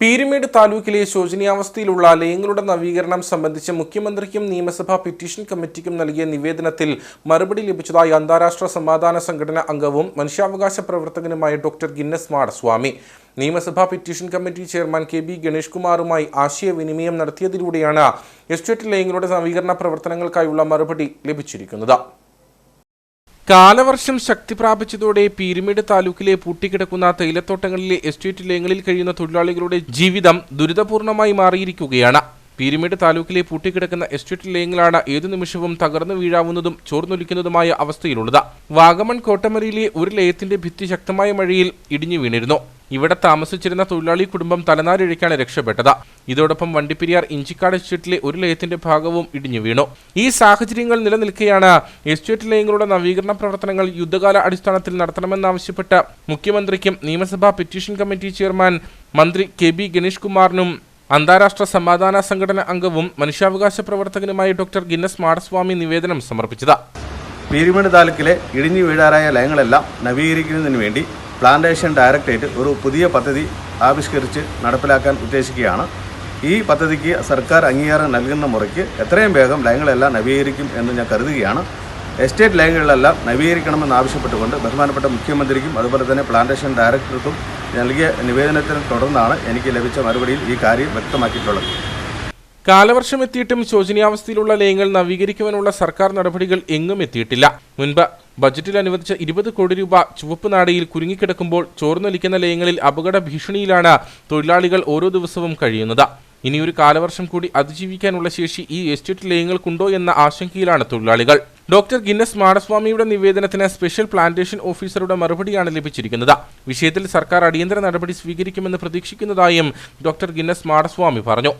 പീരുമേട് താലൂക്കിലെ ശോചനീയാവസ്ഥയിലുള്ള ലയങ്ങളുടെ നവീകരണം സംബന്ധിച്ച് മുഖ്യമന്ത്രിക്കും നിയമസഭാ പെറ്റീഷൻ കമ്മിറ്റിക്കും നൽകിയ നിവേദനത്തിൽ മറുപടി ലഭിച്ചതായി അന്താരാഷ്ട്ര സമാധാന സംഘടന അംഗവും മനുഷ്യാവകാശ പ്രവർത്തകനുമായ ഡോക്ടർ ഗിന്നസ് മാടസ്വാമി നിയമസഭാ petition committee chairman K B Ganesh കുമാറുമായി ആശയവിനിമയം നടത്തിയതിലൂടെയാണ് എസ്റ്റേറ്റ് ലയങ്ങളുടെ നവീകരണ പ്രവർത്തനങ്ങൾക്കായുള്ള മറുപടി ലഭിച്ചിരിക്കുന്നത്. കാലവർഷം ശക്തി പ്രാപിച്ചതോടെ പീരുമേട് താലൂക്കിലെ പൂട്ടിക്കിടക്കുന്ന തൈലത്തോട്ടങ്ങളിലെ എസ്റ്റേറ്റ് ലയങ്ങളിൽ കഴിയുന്ന തൊഴിലാളികളുടെ ജീവിതം ദുരിതപൂർണമായി മാറിയിരിക്കുകയാണ്. പീരുമേട് താലൂക്കിലെ പൂട്ടിക്കിടക്കുന്ന എസ്റ്റേറ്റ് ലയങ്ങളാണ് ഏതു നിമിഷവും തകർന്നു വീഴാവുന്നതും ചോർന്നൊലിക്കുന്നതുമായ അവസ്ഥയിലുള്ളത്. വാഗമൺ കോട്ടമരയിലെ ഒരു ലയത്തിന്റെ ഭിത്തി ശക്തമായ മഴയിൽ ഇടിഞ്ഞു വീണിരുന്നു. ഇവിടെ താമസിച്ചിരുന്ന തൊഴിലാളി കുടുംബം തലനാരിഴയ്ക്കാണ് രക്ഷപ്പെട്ടത്. ഇതോടൊപ്പം വണ്ടിപ്പെരിയാർ ഇഞ്ചിക്കാട് എസ്റ്റേറ്റിലെ ഒരു ലയത്തിന്റെ ഭാഗവും ഇടിഞ്ഞു വീണു. ഈ സാഹചര്യങ്ങൾ നിലനിൽക്കെയാണ് എസ്റ്റേറ്റ് ലയങ്ങളുടെ നവീകരണ പ്രവർത്തനങ്ങൾ യുദ്ധകാല അടിസ്ഥാനത്തിൽ നടത്തണമെന്നാവശ്യപ്പെട്ട് മുഖ്യമന്ത്രിക്കും നിയമസഭാ പെറ്റീഷൻ കമ്മിറ്റി ചെയർമാൻ മന്ത്രി കെ ബി ഗണേഷ് കുമാറിനും അന്താരാഷ്ട്ര സമാധാന സംഘടന അംഗവും മനുഷ്യാവകാശ പ്രവർത്തകനുമായ ഡോക്ടർ ഗിന്നസ് മാടസ്വാമി നിവേദനം സമർപ്പിച്ചത്. പീരുമേട് താലൂക്കിലെ ഇടിഞ്ഞു വീഴാറായ ലയങ്ങളെല്ലാം നവീകരിക്കുന്നതിന് വേണ്ടി പ്ലാന്റേഷൻ ഡയറക്ടറേറ്റ് ഒരു പുതിയ പദ്ധതി ആവിഷ്കരിച്ച് നടപ്പിലാക്കാൻ ഉദ്ദേശിക്കുകയാണ്. ഈ പദ്ധതിക്ക് സർക്കാർ അംഗീകാരം നൽകുന്ന മുറയ്ക്ക് എത്രയും വേഗം ലയങ്ങളെല്ലാം നവീകരിക്കും എന്ന് ഞാൻ കരുതുകയാണ്. എസ്റ്റേറ്റ് ലൈനുകളിലെല്ലാം നവീകരിക്കണമെന്ന് ആവശ്യപ്പെട്ടുകൊണ്ട് ബഹുമാനപ്പെട്ട മുഖ്യമന്ത്രിക്കും അതുപോലെ തന്നെ പ്ലാന്റേഷൻ ഡയറക്ടർക്കും നൽകിയ നിവേദനത്തിന് തുടർന്നാണ് എനിക്ക് ലഭിച്ച മറുപടിയിൽ ഈ കാര്യം വ്യക്തമാക്കിയിട്ടുള്ളത്. കാലവർഷം എത്തിയിട്ടും ശോചനീയാവസ്ഥയിലുള്ള ലയങ്ങൾ നവീകരിക്കുവാനുള്ള സർക്കാർ നടപടികൾ എങ്ങും എത്തിയിട്ടില്ല. മുൻപ് ബജറ്റിൽ അനുവദിച്ച ഇരുപത് കോടി രൂപ ചുവപ്പ് നാടയിൽ കുരുങ്ങിക്കിടക്കുമ്പോൾ ചോർന്നൊലിക്കുന്ന ലയങ്ങളിൽ അപകട ഭീഷണിയിലാണ് തൊഴിലാളികൾ ഓരോ ദിവസവും കഴിയുന്നത്. ഇനിയൊരു കാലവർഷം കൂടി അതിജീവിക്കാനുള്ള ശേഷി ഈ എസ്റ്റേറ്റ് ലയങ്ങൾക്കുണ്ടോ എന്ന ആശങ്കയിലാണ് തൊഴിലാളികൾ. ഡോക്ടർ ഗിന്നസ് മാടസ്വാമിയുടെ നിവേദനത്തിന് സ്പെഷ്യൽ പ്ലാന്റേഷൻ ഓഫീസറുടെ മറുപടിയാണ് ലഭിച്ചിരിക്കുന്നത്. വിഷയത്തിൽ സർക്കാർ അടിയന്തര നടപടി സ്വീകരിക്കുമെന്ന് പ്രതീക്ഷിക്കുന്നതായും ഡോക്ടർ ഗിന്നസ് മാടസ്വാമി പറഞ്ഞു.